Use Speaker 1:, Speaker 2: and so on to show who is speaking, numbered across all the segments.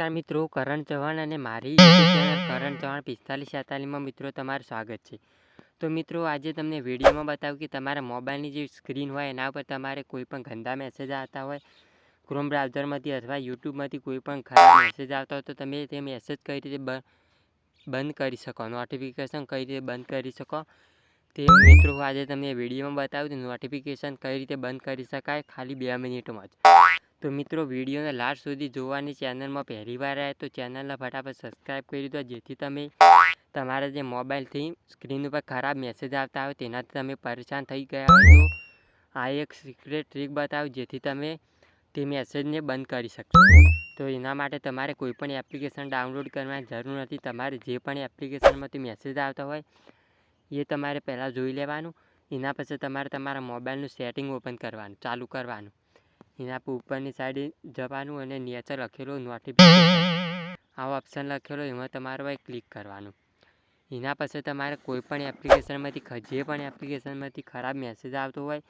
Speaker 1: નમસ્કાર મિત્રો, કરણ ચૌહાણ અને મારી કરણ ચૌહાણ પિસ્તાલીસ છેતાલીસમાં મિત્રો તમારું સ્વાગત છે. તો મિત્રો, આજે તમને વિડીયોમાં બતાવું કે તમારા મોબાઈલની જે સ્ક્રીન હોય એના ઉપર તમારે કોઈ પણ ગંદા મેસેજ આવતા હોય ક્રોમ બ્રાઉઝરમાંથી અથવા યુટ્યુબમાંથી કોઈ પણ ખરાબ મેસેજ આવતા હોય તો તમે તે મેસેજ કઈ રીતે બંધ કરી શકો? નોટિફિકેશન કઈ રીતે બંધ કરી શકો? તે મિત્રો આજે તમને વિડીયોમાં બતાવું તો નોટિફિકેશન કઈ રીતે બંધ કરી શકાય? ખાલી બે મિનિટમાં જ. તો મિત્રો વિડીયોને લાસ્ટ સુધી જોવાની ચેનલમાં પહેલીવાર આવે તો ચેનલને ફટાફટ સબસ્ક્રાઈબ કરી દો, જેથી તમે તમારા જે મોબાઈલથી સ્ક્રીન ઉપર ખરાબ મેસેજ આવતા હોય તેનાથી તમે પરેશાન થઈ ગયા હોય તો આ એક સિક્રેટ ટ્રીક બતાવું, જેથી તમે તે મેસેજને બંધ કરી શકશો. તો એના માટે તમારે કોઈ પણ એપ્લિકેશન ડાઉનલોડ કરવાની જરૂર નથી. તમારે જે પણ એપ્લિકેશનમાંથી મેસેજ આવતા હોય એ તમારે પહેલાં જોઈ લેવાનું. એના પછી તમારે તમારા મોબાઈલનું સેટિંગ ઓપન કરવાનું, ચાલુ કરવાનું. એના પર ઉપરની સાઈડ જવાનું અને નીચે લખેલું નોટિફિકેશન આવો ઓપ્શન લખેલો, એમાં તમારે ભાઈ ક્લિક કરવાનું. એના પછી તમારે કોઈ પણ એપ્લિકેશનમાંથી જે પણ એપ્લિકેશનમાંથી ખરાબ મેસેજ આવતો હોય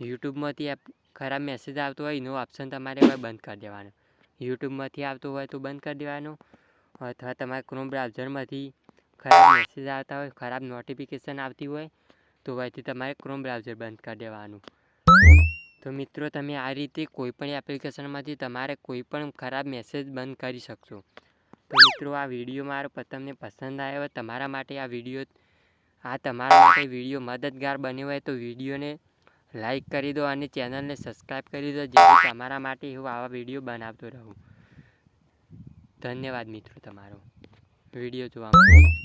Speaker 1: યુટ્યુબમાંથી ખરાબ મેસેજ આવતો હોય, એનો ઓપ્શન તમારે હોય બંધ કરી દેવાનો. યુટ્યુબમાંથી આવતો હોય તો બંધ કરી દેવાનો. અથવા તમારે ક્રોમ બ્રાઉઝરમાંથી ખરાબ મેસેજ આવતા હોય, ખરાબ નોટિફિકેશન આવતી હોય, તો અહીંથી તમારે ક્રોમ બ્રાઉઝર બંધ કરી દેવાનું. તો મિત્રો, તમે આ રીતે કોઈપણ એપ્લિકેશનમાંથી તમારે કોઈ પણ ખરાબ મેસેજ બંધ કરી શકશો. તો મિત્રો, આ વીડિયો મારો તમને પસંદ આવ્યો તમારા માટે આ વીડિયો, આ તમારા માટે વીડિયો મદદગાર બન્યો હોય, તો વિડીયોને લાઈક કરી દો અને ચેનલને સબસ્ક્રાઈબ કરી દો, જેથી તમારા માટે હું આવા વીડિયો બનાવતો રહું. ધન્યવાદ મિત્રો તમારો. વીડિયો જોવા માટે.